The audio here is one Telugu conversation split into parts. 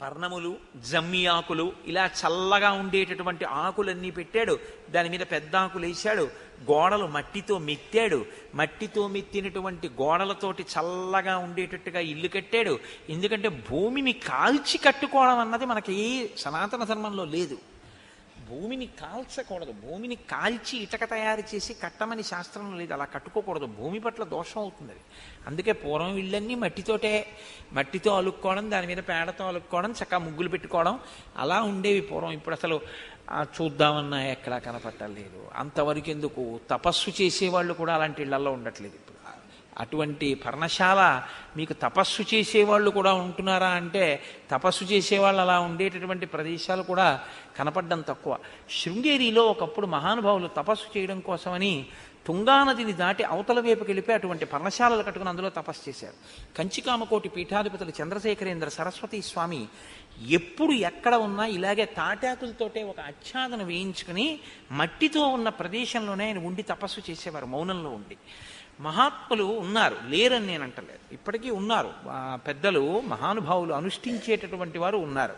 పర్ణములు జమ్మి ఆకులు ఇలా చల్లగా ఉండేటటువంటి ఆకులన్నీ పెట్టాడు. దాని మీద పెద్ద ఆకులు వేశాడు. గోడలు మట్టితో మెత్తాడు. మట్టితో మెత్తినటువంటి గోడలతోటి చల్లగా ఉండేటట్టుగా ఇల్లు కట్టాడు. ఎందుకంటే భూమిని కాల్చి కట్టుకోవడం అన్నది మనకి సనాతన ధర్మంలో లేదు. భూమిని కాల్చకూడదు. భూమిని కాల్చి ఇటక తయారు చేసి కట్టమని శాస్త్రం లేదు. అలా కట్టుకోకూడదు. భూమి పట్ల దోషం అవుతుంది అది. అందుకే పూర్వం ఇళ్ళన్నీ మట్టితోటే మట్టితో అలుక్కోవడం దాని మీద పేడతో అలుక్కోవడం చక్కగా ముగ్గులు పెట్టుకోవడం అలా ఉండేవి పూర్వం. ఇప్పుడు అసలు చూద్దామన్నా ఎక్కడా కనపట్టలేదు. అంతవరకు ఎందుకు తపస్సు చేసేవాళ్ళు కూడా అలాంటి ఇళ్ళలో ఉండట్లేదు ఇప్పుడు. అటువంటి పర్ణశాల మీకు తపస్సు చేసేవాళ్ళు కూడా ఉంటున్నారా అంటే తపస్సు చేసేవాళ్ళు అలా ఉండేటటువంటి ప్రదేశాలు కూడా కనపడడం తక్కువ. శృంగేరిలో ఒకప్పుడు మహానుభావులు తపస్సు చేయడం కోసమని తుంగానదిని దాటి అవతల వైపుకి వెళ్ళిపోయి అటువంటి పర్ణశాలలు కట్టుకుని అందులో తపస్సు చేశారు. కంచికామకోటి పీఠాధిపతులు చంద్రశేఖరేంద్ర సరస్వతి స్వామి ఎప్పుడు ఎక్కడ ఉన్నా ఇలాగే తాటాకులతోటే ఒక ఆచ్ఛాదన వేయించుకుని మట్టితో ఉన్న ప్రదేశంలోనే ఆయన ఉండి తపస్సు చేసేవారు మౌనంలో ఉండి. మహాత్ములు ఉన్నారు. లేరని నేను అంటలేదు. ఇప్పటికీ ఉన్నారు. పెద్దలు మహానుభావులు అనుష్ఠించేటటువంటి వారు ఉన్నారు.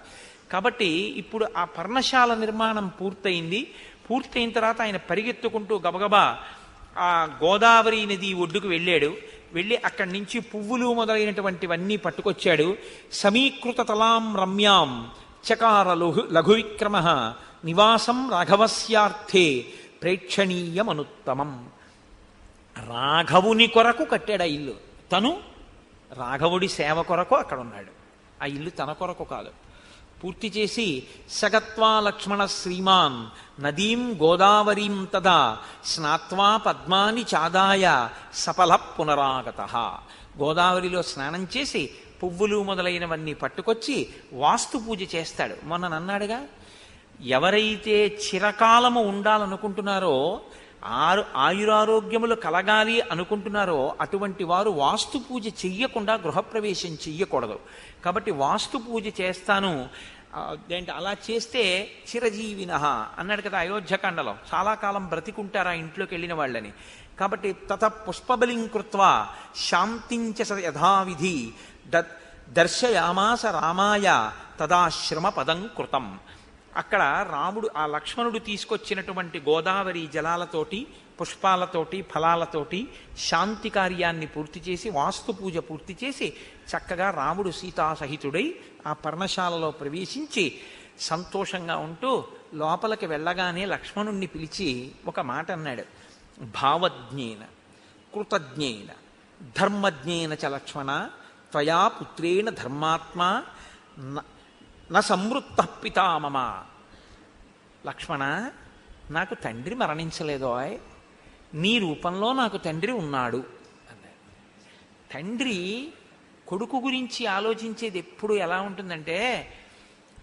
కాబట్టి ఇప్పుడు ఆ పర్ణశాల నిర్మాణం పూర్తయింది. పూర్తయిన తర్వాత ఆయన పరిగెత్తుకుంటూ గబగబా ఆ గోదావరి నది ఒడ్డుకు వెళ్ళాడు. వెళ్ళి అక్కడి నుంచి పువ్వులు మొదలైనటువంటివన్నీ పట్టుకొచ్చాడు. సమీకృత తలాం రమ్యాం చకార లఘు లఘు విక్రమ నివాసం రాఘవస్యార్థే ప్రేక్షణీయమనుత్తమం. రాఘవుని కొరకు కట్టాడు ఆ ఇల్లు. తను రాఘవుడి సేవ కొరకు అక్కడ ఉన్నాడు ఆ ఇల్లు తన కొరకు కాదు. పూర్తి చేసి సగత్వా లక్ష్మణ శ్రీమాన్ నదీం గోదావరీం తదా స్నాత్వా పద్మాని చాదాయ సఫల పునరాగత. గోదావరిలో స్నానం చేసి పువ్వులు మొదలైనవన్నీ పట్టుకొచ్చి వాస్తు పూజ చేస్తాడు. మొన్న నన్నాడుగా ఎవరైతే చిరకాలము ఉండాలనుకుంటున్నారో ఆరు ఆయురారోగ్యములు కలగాలి అనుకుంటున్నారో అటువంటి వారు వాస్తు పూజ చెయ్యకుండా గృహప్రవేశం చెయ్యకూడదు. కాబట్టి వాస్తు పూజ చేస్తాను. ఏంటి అలా చేస్తే చిరజీవిన అన్నాడు కదా అయోధ్యకాండలో చాలా కాలం బ్రతికుంటారా ఇంట్లోకి వెళ్ళిన వాళ్ళని. కాబట్టి తత పుష్పబలిం కృత్వ శాంతించ స యథావిధి. ద దర్శయామాస రామాయ తదాశ్రమ పదం కృతం. అక్కడ రాముడు ఆ లక్ష్మణుడు తీసుకొచ్చినటువంటి గోదావరి జలాలతోటి పుష్పాలతోటి ఫలాలతోటి శాంతి కార్యాన్ని పూర్తి చేసి వాస్తు పూజ పూర్తి చేసి చక్కగా రాముడు సీతాసహితుడై ఆ పర్ణశాలలో ప్రవేశించి సంతోషంగా ఉంటూ లోపలికి వెళ్ళగానే లక్ష్మణుణ్ణి పిలిచి ఒక మాట అన్నాడు. భావజ్ఞేన కృతజ్ఞేన ధర్మజ్ఞేన చ లక్ష్మణ త్వయా పుత్రేణ ధర్మాత్మ నా సంవృత్త పితామమ లక్ష్మణ నాకు తండ్రి మరణించలేదోయ్ నీ రూపంలో నాకు తండ్రి ఉన్నాడు అన్నాడు. తండ్రి కొడుకు గురించి ఆలోచించేది ఎప్పుడు ఎలా ఉంటుందంటే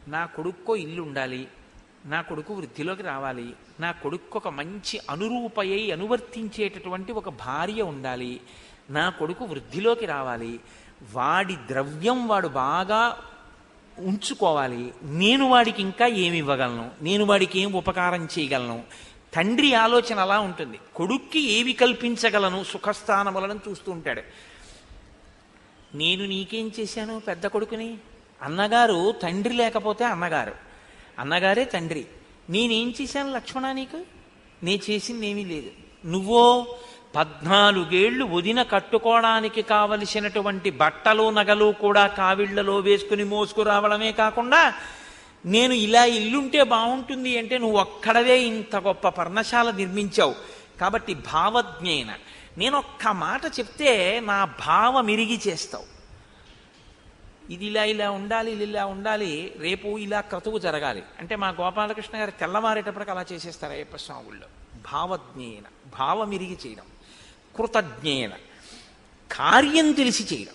నా కొడుక్కో ఇల్లు ఉండాలి నా కొడుకు వృద్ధిలోకి రావాలి నా కొడుకు ఒక మంచి అనురూపయ్యి అనువర్తించేటటువంటి ఒక భార్య ఉండాలి నా కొడుకు వృద్ధిలోకి రావాలి వాడి ద్రవ్యం వాడు బాగా ఉంచుకోవాలి. నేను వాడికి ఇంకా ఏమి ఇవ్వగలను నేను వాడికి ఏం ఉపకారం చేయగలను? తండ్రి ఆలోచన అలా ఉంటుంది. కొడుక్కి ఏవి కల్పించగలను? సుఖస్థానములను చూస్తూ ఉంటాడు. నేను నీకేం చేశాను పెద్ద కొడుకుని? అన్నగారు తండ్రి లేకపోతే అన్నగారు. అన్నగారే తండ్రి. నేనేం చేశాను లక్ష్మణ నీకు? నే చేసింది ఏమీ లేదు. నువ్వో పద్నాలుగేళ్ళు వదిన కట్టుకోవడానికి కావలసినటువంటి బట్టలు నగలు కూడా కావిళ్ళలో వేసుకుని మోసుకురావడమే కాకుండా నేను ఇలా ఇల్లుంటే బాగుంటుంది అంటే నువ్వు ఒక్కడవే ఇంత గొప్ప పర్ణశాల నిర్మించావు. కాబట్టి భావజ్ఞేన నేను ఒక్క మాట చెప్తే నా భావం ఇరిగి చేస్తావు. ఇది ఇలా ఇలా ఉండాలి ఇది ఇలా ఉండాలి రేపు ఇలా క్రతువు జరగాలి. అంటే మా గోపాలకృష్ణ గారు తెల్లవారేటప్పటికి అలా చేసేస్తారు అయ్యప్ప స్వాముల్లో భావజ్ఞేన భావం ఇరిగి చేయడం. కృతజ్ఞేన. కార్యం తెలిసి చేయడం.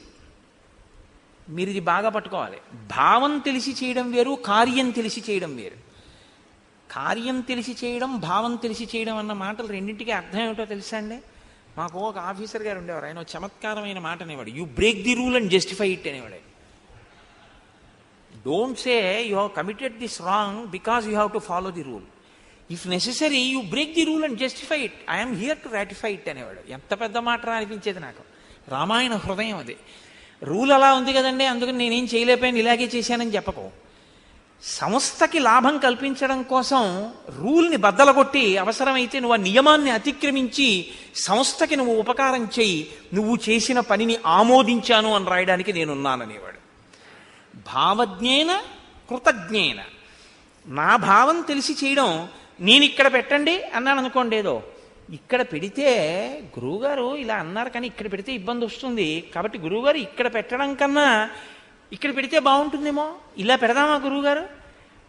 మీరు ఇది బాగా పట్టుకోవాలి. భావం తెలిసి చేయడం వేరు కార్యం తెలిసి చేయడం వేరు. కార్యం తెలిసి చేయడం భావం తెలిసి చేయడం అన్న మాటలు రెండింటికి అర్థం ఏమిటో తెలుసా అండి? మాకు ఒక ఆఫీసర్ గారు ఉండేవారు. ఆయన చమత్కారమైన మాట అనేవాడు. You break the rule and justify it అనేవాడు don't say you have committed this wrong because you have to follow the rule if necessary you break the rule and justify it I'm here to ratify it అనేవాడు. ఎంత పెద్ద మాట రా అనిపించేది నాకు. రామాయణ హృదయం అది. రూల్ అలా ఉంది కదండి అందుకని నేనేం చేయలేకపోయాను ఇలాగే చేశానని చెప్పకు. సంస్థకి లాభం కల్పించడం కోసం రూల్ని బద్దలగొట్టి అవసరమైతే నువ్వు ఆ నియమాన్ని అతిక్రమించి సంస్థకి నువ్వు ఉపకారం చేయి. నువ్వు చేసిన పనిని ఆమోదించాను అని రాయడానికి నేనున్నాననేవాడు. భావజ్ఞేన కృతజ్ఞేన. నా భావం తెలిసి చేయడం నేను ఇక్కడ పెట్టండి అన్నాను అనుకోండి ఏదో. ఇక్కడ పెడితే గురువుగారు ఇలా అన్నారు కానీ ఇక్కడ పెడితే ఇబ్బంది వస్తుంది. కాబట్టి గురువుగారు ఇక్కడ పెట్టడం కన్నా ఇక్కడ పెడితే బాగుంటుందేమో? ఇలా పెడదామా గురువుగారు?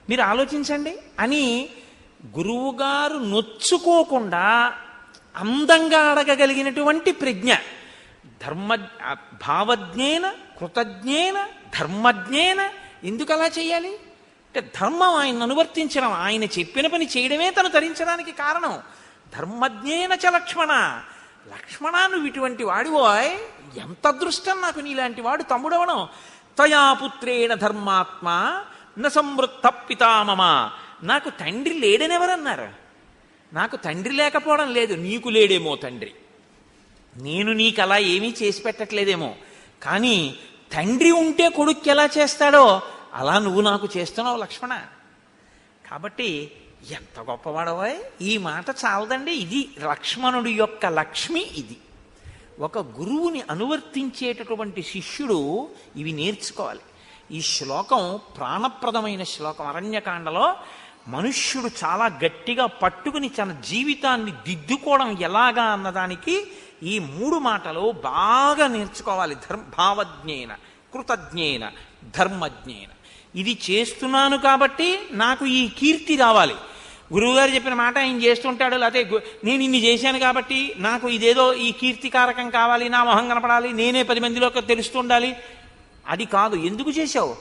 మీరు ఆలోచించండి అని గురువుగారు నొచ్చుకోకుండా అందంగా అడగగలిగినటువంటి ప్రజ్ఞ. ధర్మ భావజ్ఞేన కృతజ్ఞేన ధర్మజ్ఞేన ఎందుకు అలా చేయాలి? అంటే ధర్మం ఆయన అనువర్తించడం ఆయన చెప్పిన పని చేయడమే తను తరించడానికి కారణం. ధర్మజ్ఞేన చ లక్ష్మణ. లక్ష్మణ నువ్వు ఇటువంటి వాడివోయ్ ఎంత అదృష్టం నాకు నీలాంటి వాడు తమ్ముడవడం. తయా పుత్రేణ ధర్మాత్మ న సంవృత్త పితామమ నాకు తండ్రి లేడని ఎవరన్నారు? నాకు తండ్రి లేకపోవడం లేదు నీకు లేడేమో తండ్రి. నేను నీకు అలా ఏమీ చేసి పెట్టట్లేదేమో. కానీ తండ్రి ఉంటే కొడుక్కి ఎలా చేస్తాడో? అలా నువ్వు నాకు చేస్తున్నావు లక్ష్మణ. కాబట్టి ఎంత గొప్పవాడవాయ్ ఈ మాట చాలదండి. ఇది లక్ష్మణుడి యొక్క లక్ష్మి ఇది. ఒక గురువుని అనువర్తించేటటువంటి శిష్యుడు ఇవి నేర్చుకోవాలి. ఈ శ్లోకం ప్రాణప్రదమైన శ్లోకం. అరణ్యకాండలో మనుష్యుడు చాలా గట్టిగా పట్టుకుని తన జీవితాన్ని దిద్దుకోవడం ఎలాగా అన్నదానికి ఈ మూడు మాటలు బాగా నేర్చుకోవాలి. ధర్మ భావజ్ఞేన కృతజ్ఞేన ధర్మజ్ఞేన. ఇది చేస్తున్నాను కాబట్టి నాకు ఈ కీర్తి రావాలి. గురువుగారు చెప్పిన మాట ఆయన చేస్తుంటాడు లేకపోతే నేను ఇన్ని చేశాను కాబట్టి నాకు ఇదేదో ఈ కీర్తికారకం కావాలి నా మొహం కనపడాలి నేనే పది మందిలోకి తెలుస్తుండాలి అది కాదు ఎందుకు చేశావు?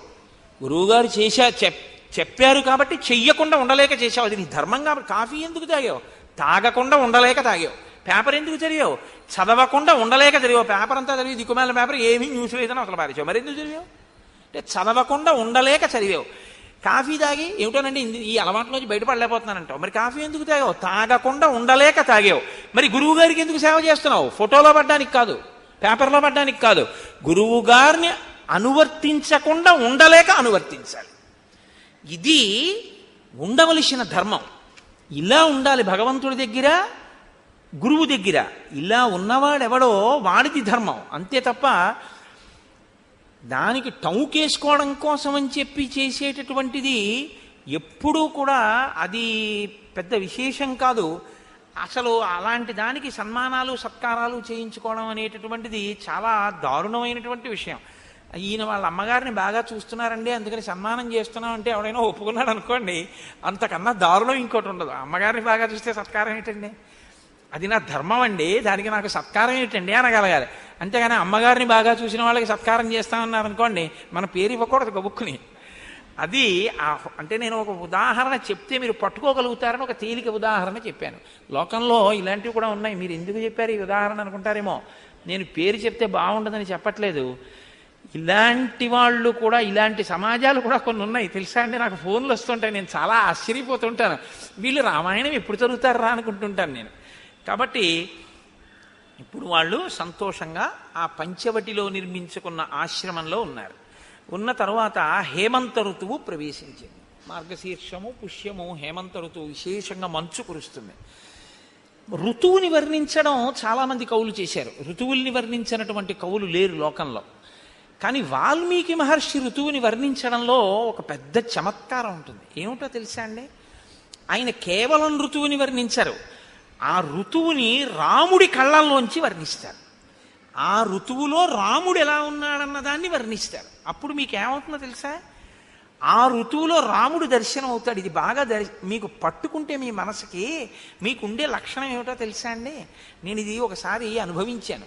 గురువుగారు చేశా చెప్ చెప్పారు కాబట్టి చెయ్యకుండా ఉండలేక చేశావు. అది నీ ధర్మం కాబట్టి కాఫీ ఎందుకు తాగావు? తాగకుండా ఉండలేక తాగావు. పేపర్ ఎందుకు చదివావు? చదవకుండా ఉండలేక చదివావు. పేపర్ అంతా చదివి దిక్కుమాల పేపర్ ఏమీ న్యూస్ లేదని అసలు పారేసావు మరి ఎందుకు చదివావు? అంటే చదవకుండా ఉండలేక చదివావు. కాఫీ తాగి ఏమిటోనండి ఈ అలవాట్లోంచి బయటపడలేకపోతున్నానంటావు. మరి కాఫీ ఎందుకు తాగావు? తాగకుండా ఉండలేక తాగావు. మరి గురువు గారికి ఎందుకు సేవ చేస్తున్నావు? ఫోటోలో పడ్డానికి కాదు పేపర్లో పడ్డానికి కాదు. గురువు గారిని అనువర్తించకుండా ఉండలేక అనువర్తించాలి. ఇది ఉండవలసిన ధర్మం. ఇలా ఉండాలి భగవంతుడి దగ్గర గురువు దగ్గర. ఇలా ఉన్నవాడెవడో వాడిది ధర్మం. అంతే తప్ప దానికి టౌకేసుకోవడం కోసం అని చెప్పి చేసేటటువంటిది ఎప్పుడూ కూడా అది పెద్ద విశేషం కాదు. అసలు అలాంటి దానికి సన్మానాలు సత్కారాలు చేయించుకోవడం అనేటటువంటిది చాలా దారుణమైనటువంటి విషయం. ఈయన వాళ్ళ అమ్మగారిని బాగా చూస్తున్నారండి అందుకని సన్మానం చేస్తున్నాం అంటే ఎవడైనా ఒప్పుకున్నాడు అనుకోండి అంతకన్నా దారుణం ఇంకోటి ఉండదు. అమ్మగారిని బాగా చూస్తే సత్కారం ఏంటండి? అది నా ధర్మం అండి దానికి నాకు సత్కారం ఏంటండి? అనగలగాలి. అంతేగాని అమ్మగారిని బాగా చూసిన వాళ్ళకి సత్కారం చేస్తామన్నారు అనుకోండి మన పేరు ఇవ్వకూడదు గబుక్కుని. అది ఆ అంటే నేను ఒక ఉదాహరణ చెప్తే మీరు పట్టుకోగలుగుతారని ఒక తేలిక ఉదాహరణ చెప్పాను. లోకంలో ఇలాంటివి కూడా ఉన్నాయి. మీరు ఎందుకు చెప్పారు ఈ ఉదాహరణ అనుకుంటారేమో? నేను పేరు చెప్తే బాగుండదని చెప్పట్లేదు. ఇలాంటి వాళ్ళు కూడా ఇలాంటి సమాజాలు కూడా కొన్ని ఉన్నాయి. తెలుసా అండి? నాకు ఫోన్లు వస్తుంటాయి. నేను చాలా ఆశ్చర్యపోతుంటాను. వీళ్ళు రామాయణం ఎప్పుడు చదువుతారా అనుకుంటుంటాను నేను. కాబట్టి ఇప్పుడు వాళ్ళు సంతోషంగా ఆ పంచవటిలో నిర్మించుకున్న ఆశ్రమంలో ఉన్నారు. ఉన్న తర్వాత హేమంత ఋతువు ప్రవేశించింది. మార్గశీర్షము పుష్యము హేమంత ఋతువు విశేషంగా మంచు కురుస్తుంది. ఋతువుని వర్ణించడం చాలామంది కవులు చేశారు. ఋతువుల్ని వర్ణించినటువంటి కవులు లేరు లోకంలో. కానీ వాల్మీకి మహర్షి ఋతువుని వర్ణించడంలో ఒక పెద్ద చమత్కారం ఉంటుంది. ఏమిటో తెలుసా అండి? ఆయన కేవలం ఋతువుని వర్ణించరు. ఆ ఋతువుని రాముడి కళ్ళల్లోంచి వర్ణిస్తారు. ఆ ఋతువులో రాముడు ఎలా ఉన్నాడన్న దాన్ని వర్ణిస్తారు. అప్పుడు మీకు ఏమవుతుందో తెలుసా? ఆ ఋతువులో రాముడు దర్శనం అవుతాడు ఇది బాగా దర్శ మీకు పట్టుకుంటే మీ మనసుకి మీకుండే లక్షణం ఏమిటో తెలుసా అండి? నేను ఇది ఒకసారి అనుభవించాను.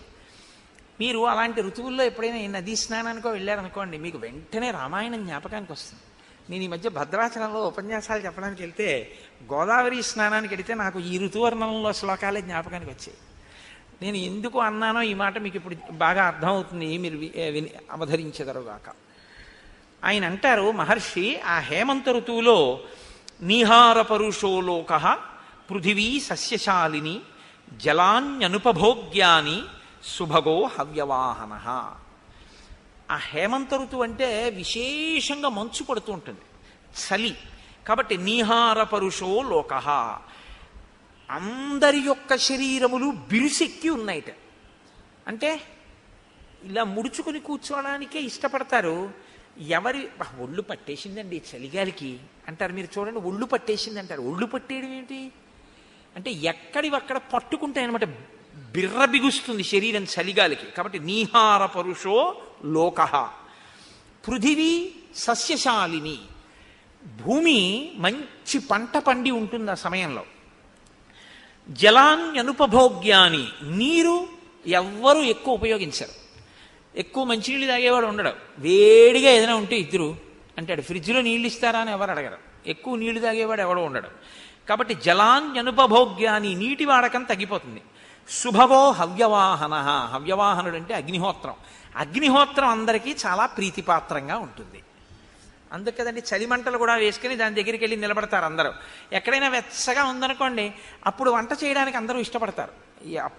మీరు అలాంటి ఋతువుల్లో ఎప్పుడైనా నదీ స్నానానికో వెళ్ళారనుకోండి మీకు వెంటనే రామాయణం జ్ఞాపకానికి వస్తుంది నేను ఈ మధ్య భద్రాచలంలో ఉపన్యాసాలు చెప్పడానికి వెళ్తే గోదావరి స్నానానికి వెళితే నాకు ఈ ఋతువర్ణంలో శ్లోకాలే జ్ఞాపకానికి వచ్చాయి. నేను ఎందుకు అన్నానో ఈ మాట మీకు ఇప్పుడు బాగా అర్థమవుతుంది మీరు విని అవధరించెదరుగాక ఆయన అంటారు మహర్షి ఆ హేమంత ఋతువులో నీహార పరుషో లోక పృథివీ సస్యశాలిని జలాన్యనుపభోగ్యాని సుభగో హవ్యవాహన. ఆ హేమంత ఋతువు అంటే విశేషంగా మంచు పడుతూ ఉంటుంది. చలి. కాబట్టి నీహార పరుషో లోక. అందరి యొక్క శరీరములు బిరుసెక్కి ఉన్నాయిట. అంటే ఇలా ముడుచుకుని కూర్చోవడానికే ఇష్టపడతారు. ఎవరి ఒళ్ళు పట్టేసిందండి చలిగాలికి అంటారు మీరు చూడండి ఒళ్ళు పట్టేసింది అంటారు ఒళ్ళు పట్టేయడం ఏంటి అంటే ఎక్కడివక్కడ పట్టుకుంటాయి అనమాట బిర్ర బిగుస్తుంది శరీరం చలిగాలికి కాబట్టి నీహార పరుషో లోక. పృథివీ సస్యశాలిని. భూమి మంచి పంట పండి ఉంటుంది ఆ సమయంలో. జలాన్యనుపభోగ్యాని నీరు ఎవ్వరూ ఎక్కువ ఉపయోగించరు. ఎక్కువ మంచినీళ్ళు తాగేవాడు ఉండడు. వేడిగా ఏదైనా ఉంటే ఇద్దరు. అంటాడు ఫ్రిడ్జ్లో నీళ్ళు ఇస్తారా అని ఎవరు అడగరు. ఎక్కువ నీళ్ళు తాగేవాడు ఎవడో ఉండడు. కాబట్టి జలాన్యనుపభోగ్యాని నీటి వాడకం తగ్గిపోతుంది. శుభవో హవ్యవాహన. హవ్యవాహనుడు అంటే అగ్నిహోత్రం. అగ్నిహోత్రం అందరికీ చాలా ప్రీతిపాత్రంగా ఉంటుంది. అందుకదండి చలిమంటలు కూడా వేసుకుని దాని దగ్గరికి వెళ్ళి నిలబడతారు అందరూ. ఎక్కడైనా వెచ్చగా ఉందనుకోండి అప్పుడు వంట చేయడానికి అందరూ ఇష్టపడతారు.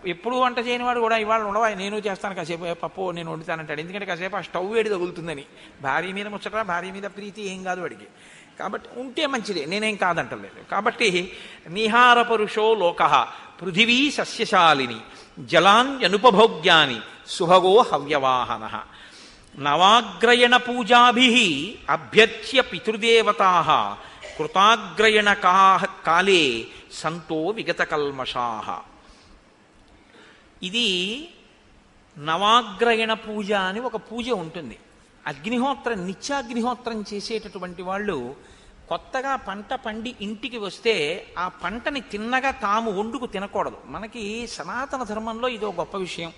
ఎప్పుడు వంట చేయని వాడు కూడా ఇవాళ ఉండవా నేను చేస్తాను కాసేపు పప్పు నేను వండుతానంటాడు. ఎందుకంటే కాసేపు ఆ స్టవ్ వేడి తగులుతుందని. భార్య మీద ముచ్చట భార్య మీద ప్రీతి ఏం కాదు వాడికి. కాబట్టి ఉంటే మంచిదే నేనేం కాదంటలేదు. కాబట్టి నిహార పురుషో లోక పృథివీ సస్యశాలిని జలాన్యనుపభోగ్యాని సుభగో హవ్యవాహన నవాగ్రయణ పూజాభి అభ్యర్చ్య పితృదేవతా. కృతాగ్రయణ కాలే సంతో విగతకల్మషా. ఇది నవాగ్రయణ పూజ అని ఒక పూజ ఉంటుంది. అగ్నిహోత్రం నిత్యాగ్నిహోత్రం చేసేటటువంటి వాళ్ళు కొత్తగా పంట పండి ఇంటికి వస్తే ఆ పంటని తిన్నగా తాము వండుకు తినకూడదు. మనకి సనాతన ధర్మంలో ఇదో గొప్ప విషయం.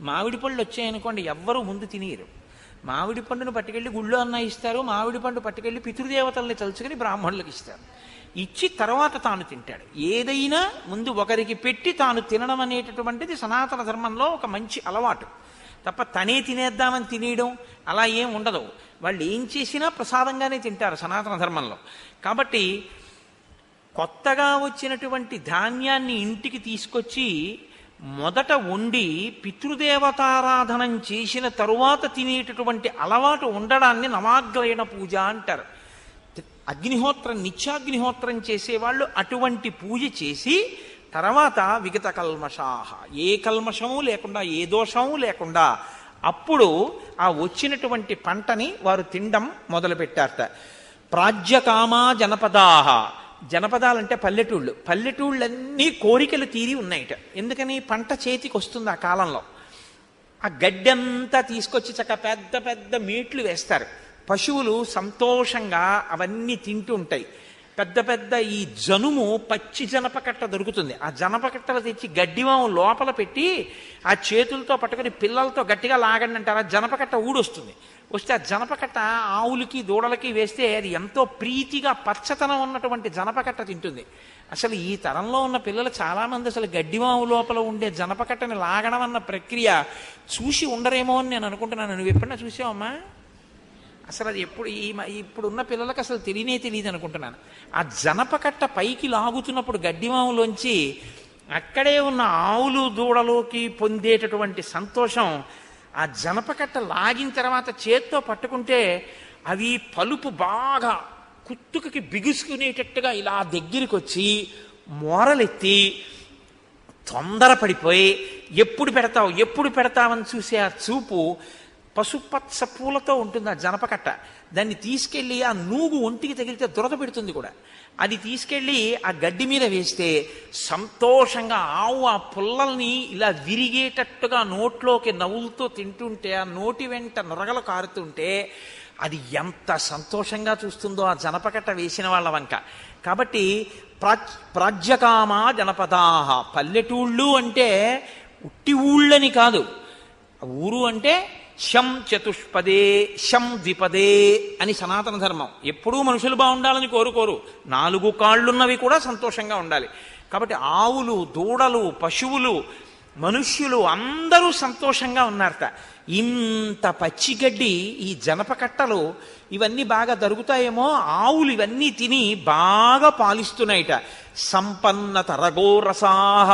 మామిడి పళ్ళు వచ్చాయనుకోండి ఎవ్వరూ ముందు తినేయరు. మామిడి పండును పట్టుకెళ్ళి గుళ్ళో అన్న ఇస్తారు మామిడి పండు పట్టుకెళ్ళి పితృదేవతల్ని తలుచుకుని బ్రాహ్మణులకు ఇస్తారు. ఇచ్చి తర్వాత తాను తింటాడు. ఏదైనా ముందు ఒకరికి పెట్టి తాను తినడం అనేటటువంటిది సనాతన ధర్మంలో ఒక మంచి అలవాటు. తప్ప తనే తినేద్దామని తినేయడం అలా ఏం ఉండదు. వాళ్ళు ఏం చేసినా ప్రసాదంగానే తింటారు సనాతన ధర్మంలో. కాబట్టి కొత్తగా వచ్చినటువంటి ధాన్యాన్ని ఇంటికి తీసుకొచ్చి మొదట వండి పితృదేవతారాధనం చేసిన తరువాత తినేటటువంటి అలవాటు ఉండడాన్ని నవాగ్రయణ పూజ అంటారు. అగ్నిహోత్రం నిత్యాగ్నిహోత్రం చేసేవాళ్ళు అటువంటి పూజ చేసి తర్వాత విగత కల్మషాహ. ఏ కల్మషము లేకుండా ఏ దోషము లేకుండా అప్పుడు ఆ వచ్చినటువంటి పంటని వారు తినడం మొదలుపెట్టారట. ప్రాజ్యకామా జనపదాహ. జనపదాలంటే పల్లెటూళ్ళు. పల్లెటూళ్ళన్నీ కోరికలు తీరి ఉన్నాయిట. ఎందుకని? పంట చేతికి వస్తుంది ఆ కాలంలో. ఆ గడ్డంతా తీసుకొచ్చి చక్క పెద్ద పెద్ద మీట్లు వేస్తారు. పశువులు సంతోషంగా అవన్నీ తింటూ ఉంటాయి. పెద్ద పెద్ద ఈ జనుము పచ్చి జనపకట్ట దొరుకుతుంది. ఆ జనపకట్టలు తెచ్చి గడ్డివాము లోపల పెట్టి ఆ చేతులతో పట్టుకొని పిల్లలతో గట్టిగా లాగండి అంటారు. ఆ జనపకట్ట ఊడొస్తుంది. వస్తే ఆ జనపకట్ట ఆవులకి దూడలకి వేస్తే అది ఎంతో ప్రీతిగా పచ్చతనం ఉన్నటువంటి జనపకట్ట తింటుంది. అసలు ఈ తరంలో ఉన్న పిల్లలు చాలామంది అసలు గడ్డివాము లోపల ఉండే జనపకట్టని లాగడం అన్న ప్రక్రియ చూసి ఉండరేమో అని నేను అనుకుంటున్నాను. నువ్వు ఎప్పుడన్నా చూసావమ్మా? అసలు అది ఎప్పుడు ఈ మ- ఇప్పుడున్న పిల్లలకు అసలు తెలియనే తెలియదు అనుకుంటున్నాను. ఆ జనపకట్ట పైకి లాగుతున్నప్పుడు గడ్డివాములోంచి అక్కడే ఉన్న ఆవులు దూడలోకి పొందేటటువంటి సంతోషం ఆ జనపకట్ట లాగిన తర్వాత చేత్తో పట్టుకుంటే అవి పలుపు బాగా కుత్తుకకి బిగుసుకునేటట్టుగా ఇలా దగ్గరికి వచ్చి మోరలెత్తి తొందరపడిపోయి ఎప్పుడు పెడతావు ఎప్పుడు పెడతావని చూసే ఆ చూపు పసుపచ్చ పూలతో ఉంటుంది ఆ జనపకట్ట. దాన్ని తీసుకెళ్ళి ఆ నూగు ఒంటికి తగిలితే దురద పెడుతుంది కూడా. అది తీసుకెళ్ళి ఆ గడ్డి మీద వేస్తే సంతోషంగా ఆవు ఆ పుల్లల్ని ఇలా విరిగేటట్టుగా నోట్లోకి నవ్వులతో తింటుంటే ఆ నోటి వెంట నొరగలు కారుతుంటే అది ఎంత సంతోషంగా చూస్తుందో ఆ జనపకట్ట వేసిన వాళ్ళ వంక. కాబట్టి ప్రాజ్ ప్రాజ్యకామా జనపదాహ. పల్లెటూళ్ళు అంటే ఉట్టి ఊళ్ళని కాదు. ఊరు అంటే శం చతుష్పదే శం ద్విపదే అని సనాతన ధర్మం. ఎప్పుడూ మనుషులు బాగుండాలని కోరుకోరు నాలుగు కాళ్ళున్నవి కూడా సంతోషంగా ఉండాలి. కాబట్టి ఆవులు దూడలు పశువులు మనుష్యులు అందరూ సంతోషంగా ఉన్నారట. ఇంత పచ్చిగడ్డి ఈ జనపకట్టలు ఇవన్నీ బాగా దొరుకుతాయేమో ఆవులు ఇవన్నీ తిని బాగా పాలిస్తున్నాయిట. సంపన్న తరగోరసాహ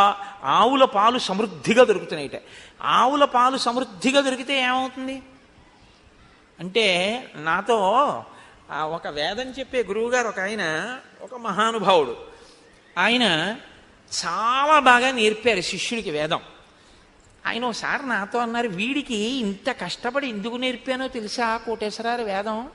ఆవుల పాలు సమృద్ధిగా దొరుకుతున్నాయిట. ఆవుల పాలు సమృద్ధిగా దొరికితే ఏమవుతుంది? అంటే నాతో ఒక వేదం చెప్పే గురువుగారు ఒక ఆయన ఒక మహానుభావుడు. ఆయన చాలా బాగా నేర్పారు శిష్యుడికి వేదం. ఆయన ఒకసారి నాతో అన్నారు వీడికి ఇంత కష్టపడి ఎందుకు నేర్పానో తెలుసా కోటేశ్వరారు వేదం?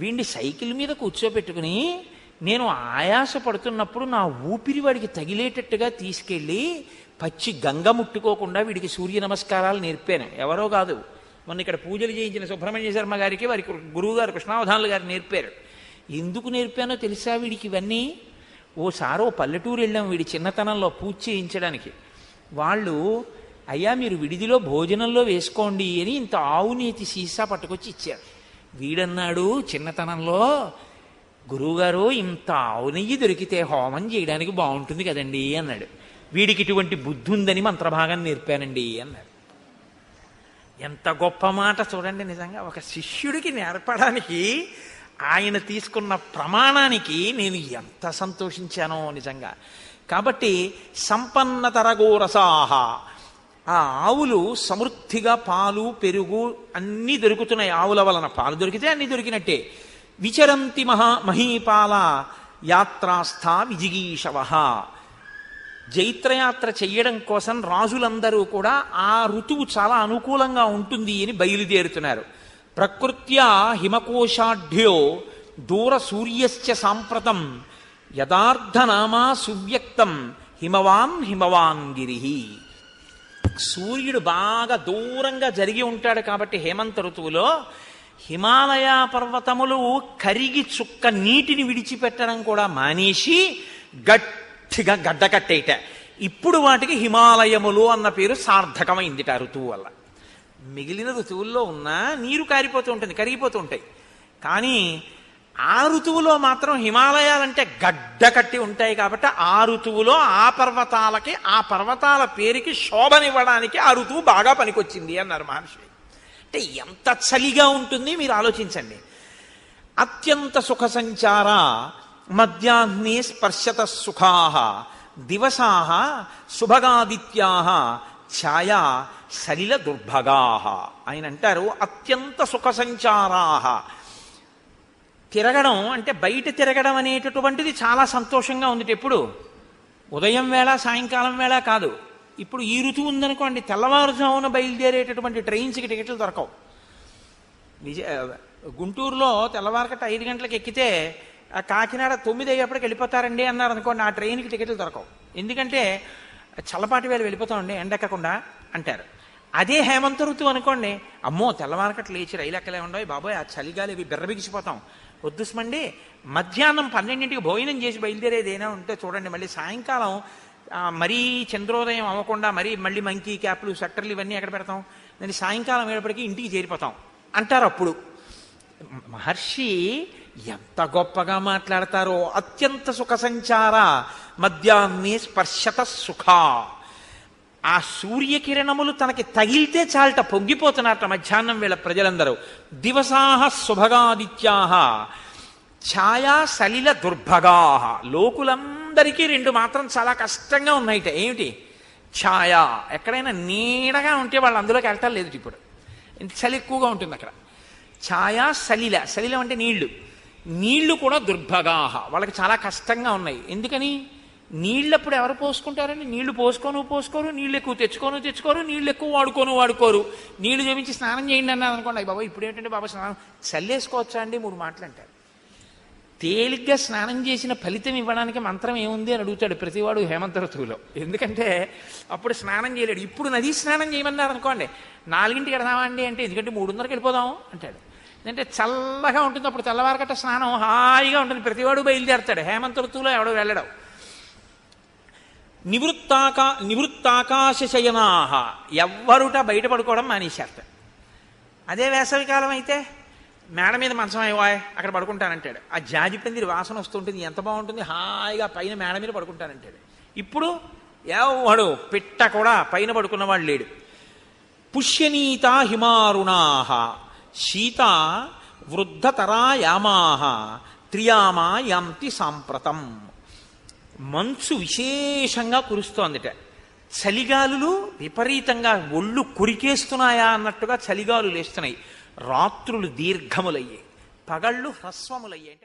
వీడిని సైకిల్ మీద కూర్చోబెట్టుకుని నేను ఆయాస పడుతున్నప్పుడు నా ఊపిరి వాడికి తగిలేటట్టుగా తీసుకెళ్ళి పచ్చి గంగ ముట్టుకోకుండా వీడికి సూర్య నమస్కారాలు నేర్పాను. ఎవరో కాదు. మొన్న ఇక్కడ పూజలు చేయించిన సుబ్రహ్మణ్య శర్మ గారికి వారికి గురువు గారు కృష్ణావధానులు గారు నేర్పారు. ఎందుకు నేర్పానో తెలుసా వీడికి ఇవన్నీ? ఓసారి ఓ పల్లెటూరు వెళ్ళాం వీడి చిన్నతనంలో పూజ చేయించడానికి. వాళ్ళు అయ్యా మీరు విడిదిలో భోజనంలో వేసుకోండి అని ఇంత ఆవునీతి సీసా పట్టుకొచ్చి ఇచ్చారు. వీడన్నాడు చిన్నతనంలో గురువుగారు ఇంత ఆవు నెయ్యి దొరికితే హోమం చేయడానికి బాగుంటుంది కదండి అన్నాడు. వీడికి ఇటువంటి బుద్ధి ఉందని మంత్రభాగం నేర్పానండి అన్నాడు ఎంత గొప్ప మాట చూడండి నిజంగా. ఒక శిష్యుడికి నేర్పడానికి ఆయన తీసుకున్న ప్రమాణానికి నేను ఎంత సంతోషించానో నిజంగా. కాబట్టి సంపన్నతరగోరసాహ ఆ ఆవులు సమృద్ధిగా పాలు పెరుగు అన్నీ దొరుకుతున్నాయి. ఆవుల వలన పాలు దొరికితే అన్నీ దొరికినట్టే. విచరంతి మహా మహీపాల యాత్రాస్థ విజిగీషవ జైత్రయాత్ర చేయడం కోసం రాజులందరూ కూడా ఆ ఋతువు చాలా అనుకూలంగా ఉంటుంది అని బయలుదేరుతున్నారు. ప్రకృత్యా హిమకోశాఢ్యో దూర సూర్యశ్చ సాంప్రతం యథార్థనామా సువ్యక్తం హిమవాన్ హిమవాన్ గిరి సూర్యుడు బాగా దూరంగా జరిగి ఉంటాడు కాబట్టి హేమంత ఋతువులో హిమాలయ పర్వతములు కరిగి చుక్క నీటిని విడిచిపెట్టడం కూడా మానేసి గట్టిగా గడ్డకట్టేట ఇప్పుడు వాటికి హిమాలయములు అన్న పేరు సార్థకమైందిట ఆ ఋతువు వల్ల. మిగిలిన ఋతువుల్లో ఉన్న నీరు కారిపోతూ ఉంటుంది కరిగిపోతూ ఉంటాయి. కానీ ఆ ఋతువులో మాత్రం హిమాలయాలంటే గడ్డ కట్టి ఉంటాయి కాబట్టి ఆ ఋతువులో ఆ పర్వతాలకి ఆ పర్వతాల పేరుకి శోభనివ్వడానికి ఆ ఋతువు బాగా పనికొచ్చింది అన్నారు మహర్షి. అంటే ఎంత చలిగా ఉంటుంది మీరు ఆలోచించండి. అత్యంత సుఖ సంచార మధ్యాహ్నే స్పర్శత సుఖా దివసా శుభగాదిత్యా ఛాయా సలిల దుర్భగా ఆయన అంటారు అత్యంత సుఖ సంచారా తిరగడం అంటే బయట తిరగడం అనేటటువంటిది చాలా సంతోషంగా ఉంది ఎప్పుడు. ఉదయం వేళ సాయంకాలం వేళ కాదు. ఇప్పుడు ఈ ఋతువు ఉందనుకోండి తెల్లవారుజామున బయలుదేరేటటువంటి ట్రైన్స్కి టికెట్లు దొరకవు. విజయ గుంటూరులో తెల్లవారకట్ట ఐదు గంటలకు ఎక్కితే ఆ కాకినాడ తొమ్మిది అయ్యేప్పటికి వెళ్ళిపోతారండి అన్నారు అనుకోండి ఆ ట్రైన్కి టికెట్లు దొరకవు. ఎందుకంటే చల్లపాటి వేళ వెళ్ళిపోతామండి ఎండెక్కకుండా అంటారు. అదే హేమంత ఋతువు అనుకోండి అమ్మో తెల్లవారకట్లు లేచి రైలు ఎక్కలే ఉండవు బాబోయ్ ఆ చలిగాలి ఇవి బిర్రబిగిసిపోతాం వద్దుస్మండి మధ్యాహ్నం పన్నెండింటికి భోజనం చేసి బయలుదేరేది ఏదైనా ఉంటే చూడండి మళ్ళీ సాయంకాలం మరీ చంద్రోదయం అవ్వకుండా మరీ మళ్ళీ మంకీ క్యాప్లు సెక్టర్లు ఇవన్నీ ఎక్కడ పెడతాం? దాన్ని సాయంకాలం అయ్యేప్పటికీ ఇంటికి చేరిపోతాం. అంటారు అప్పుడు. మహర్షి ఎంత గొప్పగా మాట్లాడతారో అత్యంత సుఖ సంచార మధ్యాహ్నే స్పర్శత సుఖ. ఆ సూర్యకిరణములు తనకి తగిలితే చాలట పొంగిపోతున్నట్ట మధ్యాహ్నం వేళ ప్రజలందరూ. దివసాహ శుభగాదిత్యాహ ఛాయా సలిల దుర్భగా లోకులందరికీ రెండు మాత్రం చాలా కష్టంగా ఉన్నాయిట. ఏమిటి? ఛాయ. ఎక్కడైనా నీడగా ఉంటే వాళ్ళు అందులోకి వెళ్ళటం లేదు ఇప్పుడు. చలి ఎక్కువగా ఉంటుంది అక్కడ. ఛాయా సలిల. సలిలం అంటే నీళ్ళు. నీళ్ళు కూడా దుర్భగాహ. వాళ్ళకి చాలా కష్టంగా ఉన్నాయి. ఎందుకని? నీళ్ళప్పుడు ఎవరు పోసుకుంటారని నీళ్ళు పోసుకోను పోసుకోరు నీళ్ళు ఎక్కువ తెచ్చుకోను తెచ్చుకోరు నీళ్ళు ఎక్కువ వాడుకోను వాడుకోరు. నీళ్ళు జమించి స్నానం చేయండి అన్నారు అనుకోండి "అయ్య బాబా ఇప్పుడు ఏంటంటే బాబా స్నానం చల్లేసుకోవచ్చా అండి? మూడు మాటలు అంటారు. తేలిగ్గా స్నానం చేసిన ఫలితం ఇవ్వడానికి మంత్రం ఏముంది అని అడుగుతాడు ప్రతివాడు హేమంత ఋతువులో. ఎందుకంటే అప్పుడు స్నానం చేయలేడు. ఇప్పుడు నది స్నానం చేయమన్నారు అనుకోండి నాలుగింటికి వెడదామా అండి అంటే ఎందుకంటే మూడున్నరకి వెళ్ళిపోదాం అంటాడు. అంటే చల్లగా ఉంటుంది. అప్పుడు తెల్లవారకట్ట స్నానం హాయిగా ఉంటుంది. ప్రతివాడు బయలుదేరతాడు. హేమంత ఋతువులో ఎవడో వెళ్ళడం. నివృత్తాకా నివృత్తాకాశ శయనాహ ఎవ్వరుట బయట పడుకోవడం మానేశారట. అదే వేసవికాలం అయితే మేడ మీద మంచం అయ్యవాయ్ అక్కడ పడుకుంటానంటాడు. ఆ జాజి పందిరి వాసన వస్తుంటుంది. ఎంత బాగుంటుంది? హాయిగా పైన మేడ మీద పడుకుంటానంటాడు. ఇప్పుడు ఎవడు? పిట్ట కూడా పైన పడుకున్నవాడు లేడు. పుష్యనీత హిమారుణాహ. శీత వృద్ధతరా యామాహ త్రియామా యాంతి సాంప్రతం. మంచు విశేషంగా కురుస్తోందిట. చలిగాలులు విపరీతంగా ఒళ్ళు కురికేస్తున్నాయా అన్నట్టుగా చలిగాలు లేస్తున్నాయి. రాత్రులు దీర్ఘములయ్యాయి. పగళ్ళు హ్రస్వములయ్యాయి. అంటే